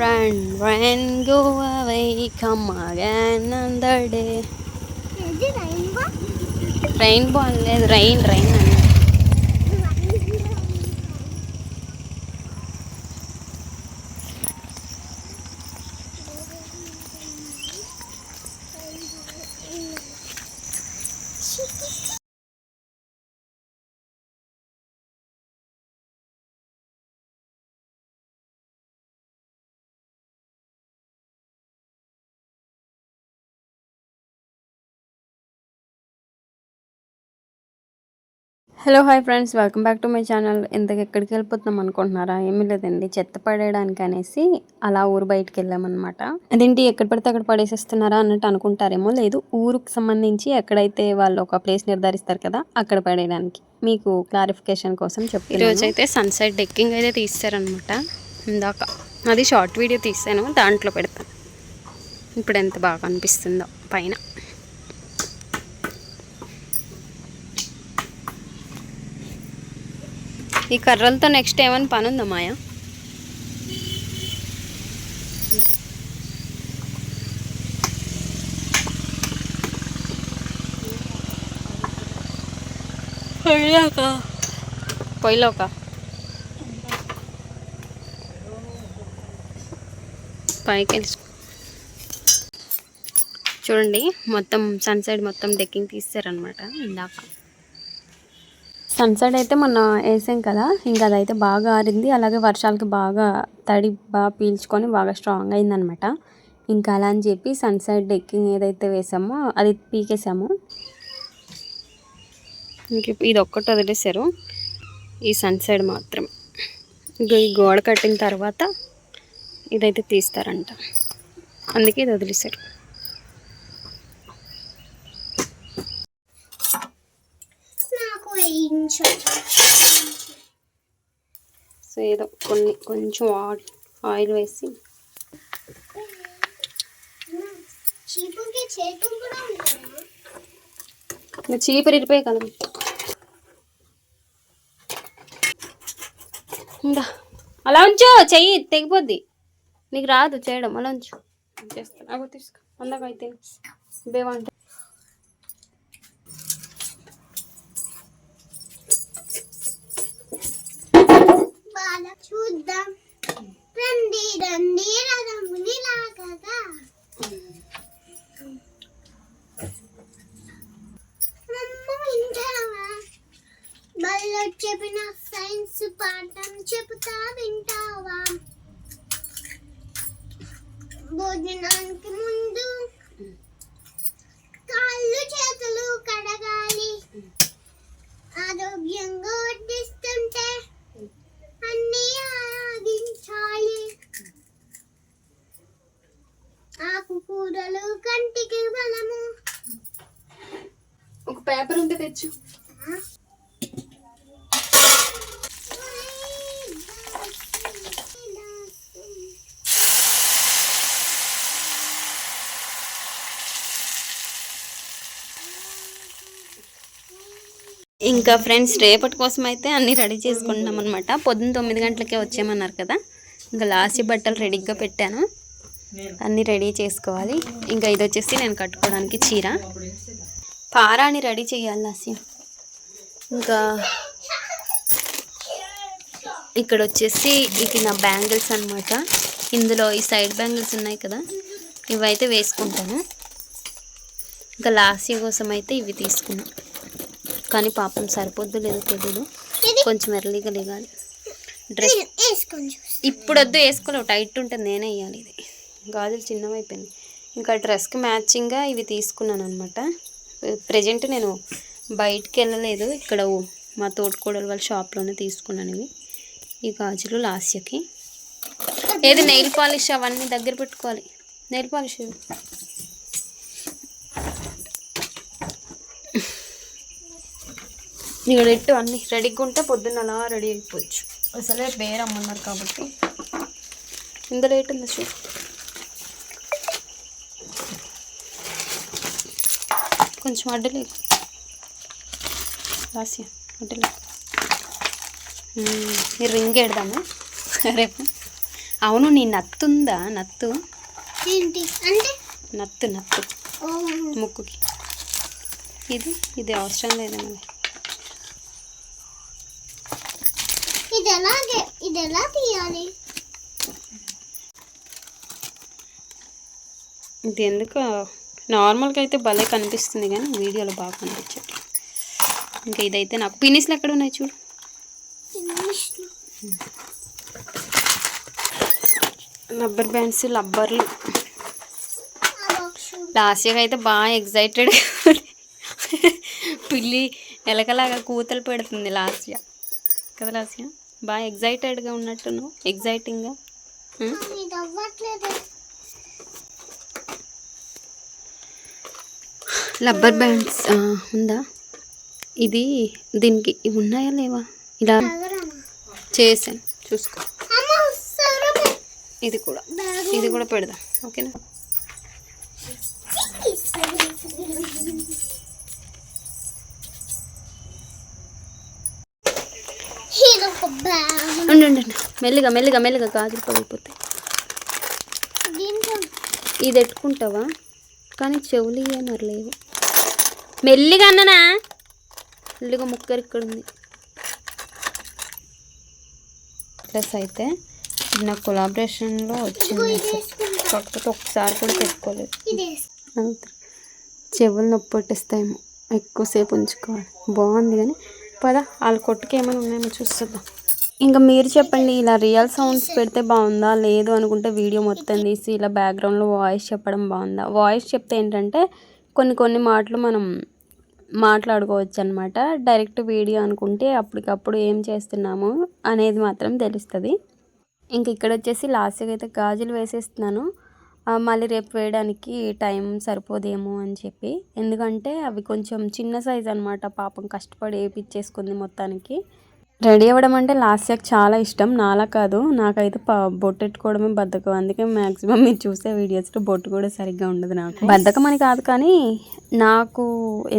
run, run, go away, come again another day. ఇది rainbow rainbow అనలేదు rain rain అని hello hi friends. Welcome back to my channel. ఇంతకు ఎక్కడికి వెళ్ళిపోతున్నాం అనుకుంటున్నారా? ఏమీ లేదండి. చెత్త పడేయడానికి అనేసి అలా ఊరు బయటికి వెళ్ళామన్నమాట. అదేంటి ఎక్కడ పడితే అక్కడ పడేసేస్తున్నారా అన్నట్టు అనుకుంటారేమో లేదు. ఊరుకు సంబంధించి ఎక్కడైతే వాళ్ళు ఒక ప్లేస్ నిర్ధారిస్తారు కదా అక్కడ పడేయడానికి. మీకు క్లారిఫికేషన్ కోసం చెప్పి ఈరోజు అయితే సన్సెట్ డెక్కింగ్ అయితే తీస్తారనమాట ఇందాక అది షార్ట్ వీడియో తీసాను దాంట్లో పెడతాను. ఇప్పుడు ఎంత బాగా అనిపిస్తుందో పైన. ఈ కర్రలతో నెక్స్ట్ ఏమైనా పని ఉందా మాయా? పొయ్యిలోక? పైకి చూడండి మొత్తం సన్సైడ్ మొత్తం డెక్కింగ్ తీస్తారనమాట ఇందాక. సన్సెట్ అయితే మొన్న వేసాం కదా ఇంకా అదైతే బాగా ఆరింది. అలాగే వర్షాలకి బాగా తడి బాగా పీల్చుకొని బాగా స్ట్రాంగ్ అయిందనమాట. ఇంకా అలా అని చెప్పి సన్సెట్ డెక్కింగ్ ఏదైతే వేసామో అది పీకేసాము. ఇంక ఇది ఒక్కటి వదిలేశారు. ఈ సన్సెట్ మాత్రం. ఇంకా ఈ గోడ కట్టిన తర్వాత ఇదైతే తీస్తారంట. అందుకే ఇది వదిలేశారు నాకు సో ఏదో కొన్ని కొంచెం ఆయిల్ ఆయిల్ వేసి. చీపురు ఇరిపోయి కదా. ఇంకా అలా ఉంచు చెయ్యి తెగిపోద్ది. నీకు రాదు చేయడం అలా ఉంచు. చేస్తాను అగో తీసుకో. అందక అయితే. బేవంట బాగా చూద్దాం. రండి రండి రథముని లాగగా. బల్లో చెప్పిన సైన్స్ పాఠం చెబుతా వింటావా? భోజనానికి ముందు తెచ్చు ఇంకా ఫ్రెండ్స్ రేపటి కోసం అయితే అన్నీ రెడీ చేసుకుంటున్నాం అనమాట పొద్దున్న తొమ్మిది గంటలకే వచ్చామన్నారు కదా. ఇంకా లాస్ట్ బట్టలు రెడీగా పెట్టాను. అన్నీ రెడీ చేసుకోవాలి. ఇంకా ఇది వచ్చేసి నేను కట్టుకోవడానికి చీర. పారాని రెడీ చేయాలి లాసి ఇంకా ఇక్కడ వచ్చేసి ఇది నా బ్యాంగిల్స్ అన్నమాట. ఇందులో ఈ సైడ్ బ్యాంగిల్స్ ఉన్నాయి కదా ఇవైతే వేసుకుంటాను. ఇంకా లాస్య కోసం అయితే ఇవి తీసుకున్నాం. కానీ పాపం సరిపోద్దు లేదో తెలియదు కొంచెం ఎర్లీగా లేగాలి డ్రెస్ ఇప్పుడు వద్దు వేసుకోలేవు టైట్ ఉంటుంది నేనే వేయాలి ఇది. గాజులు చిన్నవైపోయింది ఇంకా డ్రెస్కి మ్యాచింగ్గా ఇవి తీసుకున్నాను అనమాట ప్రజెంట్ నేను బయటికి వెళ్ళలేదు. ఇక్కడ మా తోటకోడలు వాళ్ళ షాప్లోనే తీసుకున్నాను ఇవి. ఈ గాజులు లాస్యకి. ఏది నెయిల్ పాలిష్ అవన్నీ దగ్గర పెట్టుకోవాలి. Nail polish. ఇక్కడ పెట్టు అన్ని రెడీగా ఉంటే పొద్దున్న అలా రెడీ అయిపోవచ్చు. అసలే బేర్ అమ్మన్నారు కాబట్టి. ఇంత లేట్ ఉంది చూ కొంచెం అడ్డలే రాసియా అడ్డలే ఈ రింగ్ ఎడదాము రేపు. అవును నీ నత్తు ఉందా? నత్తు. ఏంటి? అంటే? నత్తు నత్తు. ముక్కుకి. ఇది ఇది అవసరం లేదు మరి. ఇది ఎలాగే ఇది ఎలా తీయాలి? ఇది ఎందుకు నార్మల్గా అయితే భలే కనిపిస్తుంది కానీ వీడియోలో బాగా కనిపించట్లేదు. ఇంకా ఇదైతే నాకు పినిస్లు ఎక్కడ ఉన్నాయి చూడు రబ్బర్ బ్యాండ్స్ రబ్బర్లు. లాస్ట్ ఇయర్ అయితే బాగా ఎగ్జైటెడ్ పిల్లి ఎలకలాగా కూతలు పెడుతుంది లాస్ట్ ఇయర్. కదా లాస్ట్ ఇయర్? బాగా ఎగ్జైటెడ్గా ఉన్నట్టును ఎగ్జైటింగ్గా ఇది అవ్వట్లేదు రబ్బర్ బ్యాండ్స్ ఉందా? ఇది దీనికి ఇవి ఉన్నాయా లేవా? ఇలా చేసాను చూసుకో. ఇది కూడా. ఇది కూడా పెడదాం. ఓకేనా? ఇది ఒక బ్యాగ్ ఉండు ఉండు, ఉండు. మెల్లిగా మెల్లిగా మెల్లిగా గాజులు పగిలిపోతాయి. ఇది ఎట్టుకుంటావా? కానీ చెవులు లేవు. మెల్లిగా అన్ననా? మెల్లిగా ముక్కరు ఇక్కడ ఉంది ప్లస్ అయితే నా కొలాబరేషన్లో వచ్చింది. కాకపోతే ఒకసారి కూడా పెట్టుకోలేదు. చెవులు నొప్పి పట్టిస్తాయేమో. ఎక్కువసేపు ఉంచుకోవాలి. బాగుంది కానీ పద వాళ్ళ కొట్టుకి ఏమైనా ఉన్నాయేమో చూస్తుందాం ఇంకా మీరు చెప్పండి ఇలా రియల్ సౌండ్స్ పెడితే బాగుందా? లేదు అనుకుంటే వీడియో మొత్తం తీసి ఇలా బ్యాక్గ్రౌండ్లో వాయిస్ చెప్పడం బాగుందా? వాయిస్ చెప్తే ఏంటంటే కొన్ని కొన్ని మాటలు మనం మాట్లాడుకోవచ్చు అనమాట డైరెక్ట్ వీడియో అనుకుంటే అప్పటికప్పుడు ఏం చేస్తున్నాము అనేది మాత్రం తెలుస్తుంది. ఇంక ఇక్కడ వచ్చేసి లాస్ట్గా అయితే గాజులు వేసేస్తున్నాను. మళ్ళీ రేపు వేయడానికి టైం సరిపోదేమో అని చెప్పి. ఎందుకంటే అవి కొంచెం చిన్న సైజ్ అనమాట పాపం కష్టపడి వేయించేసుకుంది మొత్తానికి. రెడీ అవ్వడం అంటే లాస్ట్ ఇయర్ చాలా ఇష్టం. నాలా కాదు. నాకైతే బొట్టెట్టుకోవడమే బద్ధకం. అందుకే మ్యాక్సిమం మీరు చూసే వీడియోస్లో బొట్టు కూడా సరిగ్గా ఉండదు నాకు. బద్ధకం అని కాదు కానీ నాకు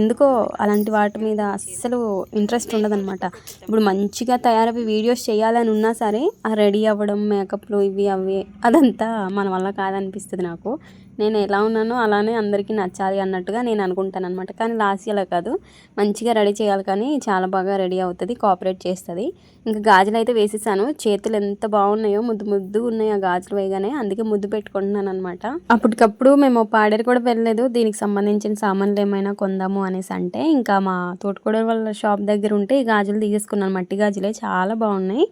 ఎందుకో అలాంటి వాటి మీద అస్సలు ఇంట్రెస్ట్ ఉండదన్నమాట. ఇప్పుడు మంచిగా తయారవి వీడియోస్ చేయాలని ఉన్నా సరే ఆ రెడీ అవ్వడం మేకప్లు ఇవి అవి అదంతా మన వల్ల కాదనిపిస్తుంది నాకు. నేను ఎలా ఉన్నానో అలానే అందరికీ నచ్చాలి అన్నట్టుగా నేను అనుకుంటాను అనమాట కానీ లాస్ట్ అలా కాదు. మంచిగా రెడీ చేయాలి కానీ చాలా బాగా రెడీ అవుతుంది కోఆపరేట్ చేస్తుంది. ఇంకా గాజులు అయితే వేసేసాను. చేతులు ఎంత బాగున్నాయో ముద్దు ముద్దు ఉన్నాయి ఆ గాజులు వేయగానే. అందుకే ముద్దు పెట్టుకుంటున్నాను అనమాట అప్పటికప్పుడు మేము పాడేరు కూడా వెళ్ళలేదు. దీనికి సంబంధించిన సామాన్లు ఏమైనా కొందాము అనేసి అంటే ఇంకా మా తోటకూడ వాళ్ళ షాప్ దగ్గర ఉంటే ఈ గాజులు తీసేసుకున్నాను. మట్టి గాజులే చాలా బాగున్నాయి.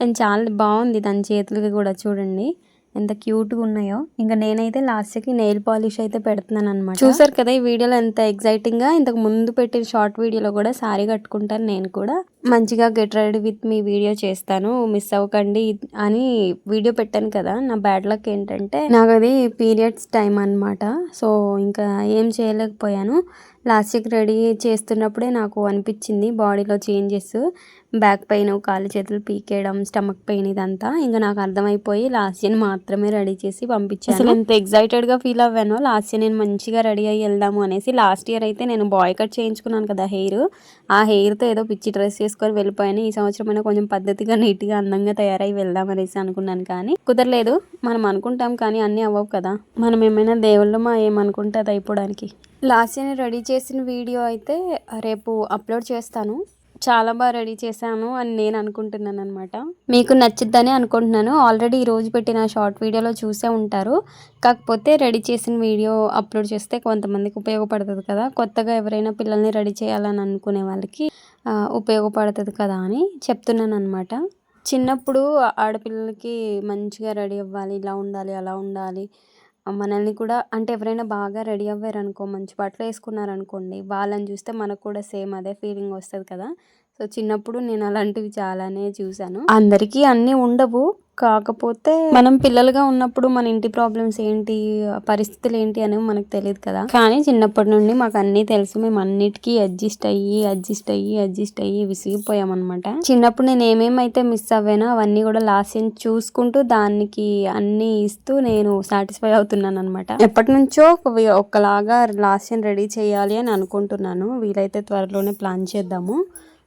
అండ్ చాలా బాగుంది దాని చేతులకి కూడా చూడండి. ఎంత క్యూట్గా ఉన్నాయో. ఇంకా నేనైతే లాస్ట్కి నెయిల్ పాలిష్ అయితే పెడుతున్నాను అనమాట చూసారు కదా ఈ వీడియోలో ఎంత ఎగ్జైటింగ్గా ఇంతకు ముందు పెట్టిన షార్ట్ వీడియోలో కూడా సారీ కట్టుకుంటాను నేను కూడా. మంచిగా get ready with me video చేస్తాను. మిస్ అవ్వకండి అని వీడియో పెట్టాను కదా. నా బ్యాడ్ లక్ ఏంటంటే నాకు అది పీరియడ్స్ టైం అనమాట సో ఇంకా ఏం చేయలేకపోయాను. లాస్ట్కి రెడీ చేస్తున్నప్పుడే నాకు అనిపించింది బాడీలో చేంజెస్. బ్యాక్ పెయిన్ కాళ్ళు చేతులు పీకేయడం స్టమక్ పెయిన్ ఇదంతా ఇంకా నాకు అర్థమైపోయి లాస్ట్ ఇయర్ మాత్రమే రెడీ చేసి పంపించాను. అసలు ఎంత ఎగ్జైటెడ్గా ఫీల్ అవ్వానో లాస్ట్ ఇయర్ నేను మంచిగా రెడీ అయ్యి వెళ్దాము అనేసి లాస్ట్ ఇయర్ అయితే నేను బాయ్ కట్ చేయించుకున్నాను కదా హెయిర్. ఆ హెయిర్తో ఏదో పిచ్చి డ్రెస్ చేసుకొని వెళ్ళిపోయాను. ఈ సంవత్సరం అయినా కొంచెం పద్ధతిగా నీట్గా అందంగా తయారై వెళ్దాం అనేసి అనుకున్నాను కానీ కుదరలేదు. మనం అనుకుంటాం కానీ అన్నీ అవ్వవు కదా. మనం ఏమైనా దేవుళ్ళమా ఏమనుకుంటే అది అయిపోవడానికి. లాస్ట్ ఇయర్ రెడీ చేసిన వీడియో అయితే రేపు అప్లోడ్ చేస్తాను. చాలా బాగా రెడీ చేశాను అని నేను అనుకుంటున్నాను అనమాట మీకు నచ్చిద్దని అనుకుంటున్నాను. ఆల్రెడీ ఈరోజు పెట్టిన షార్ట్ వీడియోలో చూసే ఉంటారు. కాకపోతే రెడీ చేసిన వీడియో అప్లోడ్ చేస్తే కొంతమందికి ఉపయోగపడుతుంది కదా. కొత్తగా ఎవరైనా పిల్లల్ని రెడీ చేయాలని అనుకునే వాళ్ళకి ఉపయోగపడుతుంది కదా అని చెప్తున్నాను అనమాట చిన్నప్పుడు ఆడపిల్లలకి మంచిగా రెడీ అవ్వాలి ఇలా ఉండాలి అలా ఉండాలి మనల్ని కూడా అంటే ఎవరైనా బాగా రెడీ అవ్వారనుకో మంచి బట్టలు వేసుకున్నారనుకోండి వాళ్ళని చూస్తే మనకు కూడా సేమ్ అదే ఫీలింగ్ వస్తుంది కదా. సో చిన్నప్పుడు నేను అలాంటివి చాలానే చూశాను. అందరికీ అన్నీ ఉండవు. కాకపోతే మనం పిల్లలుగా ఉన్నప్పుడు మన ఇంటి ప్రాబ్లమ్స్ ఏంటి పరిస్థితులు ఏంటి అనేవి మనకు తెలియదు కదా. కానీ చిన్నప్పటి నుండి మాకు అన్నీ తెలుసు. మేము అన్నిటికీ అడ్జస్ట్ అయ్యి అడ్జస్ట్ అయ్యి అడ్జస్ట్ అయ్యి విసిగిపోయామన్నమాట చిన్నప్పుడు నేను ఏమేమైతే మిస్ అవ్వానో అవన్నీ కూడా లాస్ట్ చూసుకుంటూ దానికి అన్నీ ఇస్తూ నేను సాటిస్ఫై అవుతున్నాను అనమాట ఎప్పటి నుంచో ఒకలాగా లాస్ట్ రెడీ చేయాలి అని అనుకుంటున్నాను. వీలైతే త్వరలోనే ప్లాన్ చేద్దాము.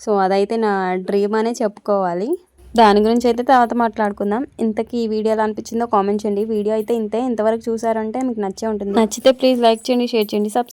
సో అదైతే నా డ్రీమ్ అనే చెప్పుకోవాలి. దాని గురించి అయితే తర్వాత మాట్లాడుకుందాం. ఇంతకీ ఈ వీడియో ఎలా అనిపించిందో కామెంట్ చేయండి. వీడియో అయితే ఇంతే. ఇంతవరకు చూసారంటే మీకు నచ్చే ఉంటుంది. నచ్చితే ప్లీజ్ లైక్ చేయండి షేర్ చేయండి సబ్స్క్రైబ్